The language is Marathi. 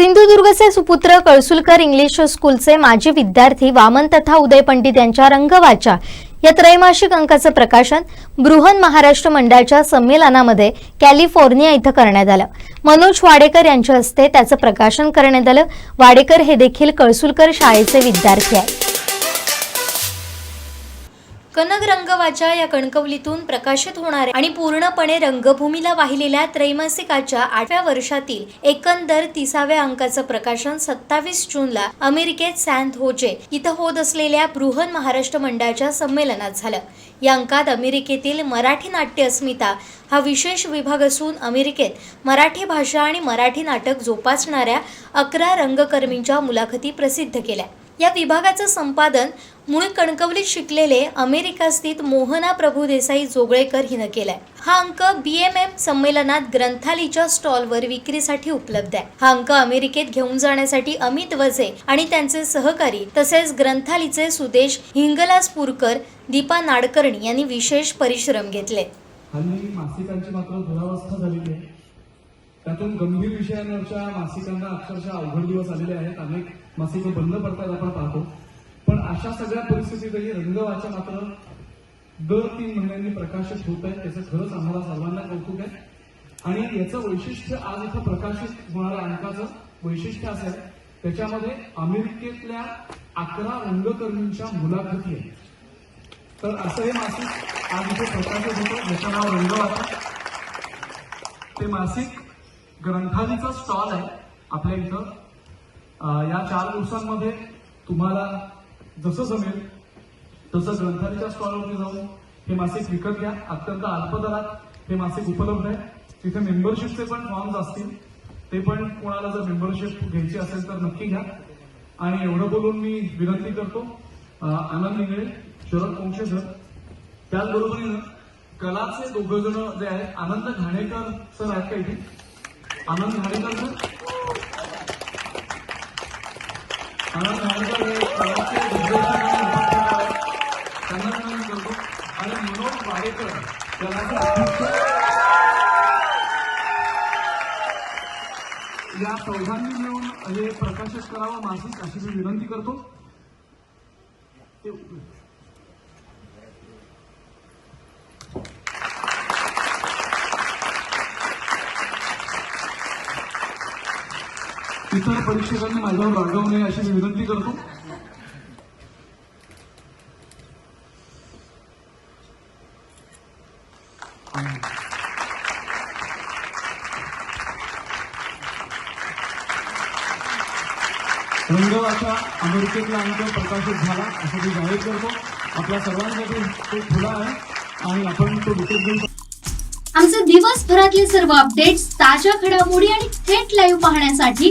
सिंधुदुर्गचे सुपुत्र कळसुलकर इंग्लिश स्कूलचे माजी विद्यार्थी वामन तथा उदय पंडित यांच्या रंगवाचा या त्रैमासिक अंकाचं प्रकाशन बृहन महाराष्ट्र मंडळाच्या संमेलनामध्ये कॅलिफोर्निया इथं करण्यात आलं. मनोज वाडेकर यांच्या हस्ते त्याचं प्रकाशन करण्यात आलं. वाडेकर हे देखील कळसुलकर शाळेचे विद्यार्थी आहेत. कनक रंगवाच्या या कणकवलीतून प्रकाशित होणाऱ्या आणि पूर्णपणे रंगभूमीला वाहिलेल्या त्रैमासिकाच्या आठव्या वर्षातील एकंदर तिसाव्या अंकाचं प्रकाशन सत्तावीस जूनला अमेरिकेत सॅन होजे इथं होत असलेल्या बृहन महाराष्ट्र मंडळाच्या संमेलनात झालं. या अंकात अमेरिकेतील मराठी नाट्य अस्मिता हा विशेष विभाग असून अमेरिकेत मराठी भाषा आणि मराठी नाटक जोपासणाऱ्या अकरा रंगकर्मींच्या मुलाखती प्रसिद्ध केल्या. या विभागाचं संपादन मूळ कणकवलीत शिकलेले अमेरिका स्थित मोहना प्रभुदेसाई जोगळेकर हिनं केलाय. हा अंक बी एम एम संमेलनात ग्रंथालीच्या स्टॉलवर विक्रीसाठी उपलब्ध आहे. हा अंक अमेरिकेत घेऊन जाण्यासाठी अमित वझे आणि त्यांचे सहकारी तसेच ग्रंथालीचे सुदेश हिंगलासपूरकर दीपा नाडकर्णी यांनी विशेष परिश्रम घेतले. मासिकांची मात्र दुरावस्था झालेली आहे. त्यातून गंभीर विषयांवरच्या मासिकांना अक्षरशः अवघड दिवस आलेले आहेत. अनेक मासिकं बंद पडतात आपण पाहतो. पण अशा सगळ्या परिस्थितीतही रंगवाचा मात्र दर तीन महिन्यांनी प्रकाशित होत आहे. त्याचं खरंच आम्हाला सर्वांना कौतुक आहे. आणि याचं वैशिष्ट्य आज इथं प्रकाशित होणाऱ्या अंकाचं वैशिष्ट्य असं आहे. त्याच्यामध्ये अमेरिकेतल्या अकरा रंगकर्मींच्या मुलाखती आहेत. तर असं हे मासिक आज इथे प्रकाशित होतं. ज्याचं नाव रंगवाचा ते मासिक ग्रंथालीचा स्टॉल आहे आपल्या इथं. या चार दिवसांमध्ये तुम्हाला जसं जमेल तसं ग्रंथालीच्या स्टॉलवरती जाऊन हे मासिक विकत घ्या. अत्यंत अल्पदरात हे मासिक उपलब्ध आहे. तिथे मेंबरशिपचे पण फॉर्म्स असतील. ते पण कोणाला जर मेंबरशिप घ्यायची असेल तर नक्की घ्या. आणि एवढं बोलून मी विनंती करतो आनंद इंगळे शरद पोंक्षे सर त्याचबरोबरीनं कलाचे दोघं जण जे आहेत आनंद घाणेकर सर आहेत का इथे? आनंद हरिकर सर. आनंद हरिकर हे कलाचे त्यांना विनंती करतो. आणि मनोज वाडेकर कलाचे या चौघांनी मिळून हे प्रकाशित करावं. मासिक अशी मी विनंती करतो. इतर परीक्षकांनी माझ्यावर रागवू नये अशी मी विनंती करतो. रंगवाचा अमेरिकेतला अंक प्रकाशित झाला असं मी जाहीर करतो. आपल्या सर्वांसाठी तो खुला आहे आणि आपण तो विकत घेऊ आमचे दिवसभरातले सर्व अपडेट्स ताज्या घडामोडी आणि थेट लाईव्ह पाहण्यासाठी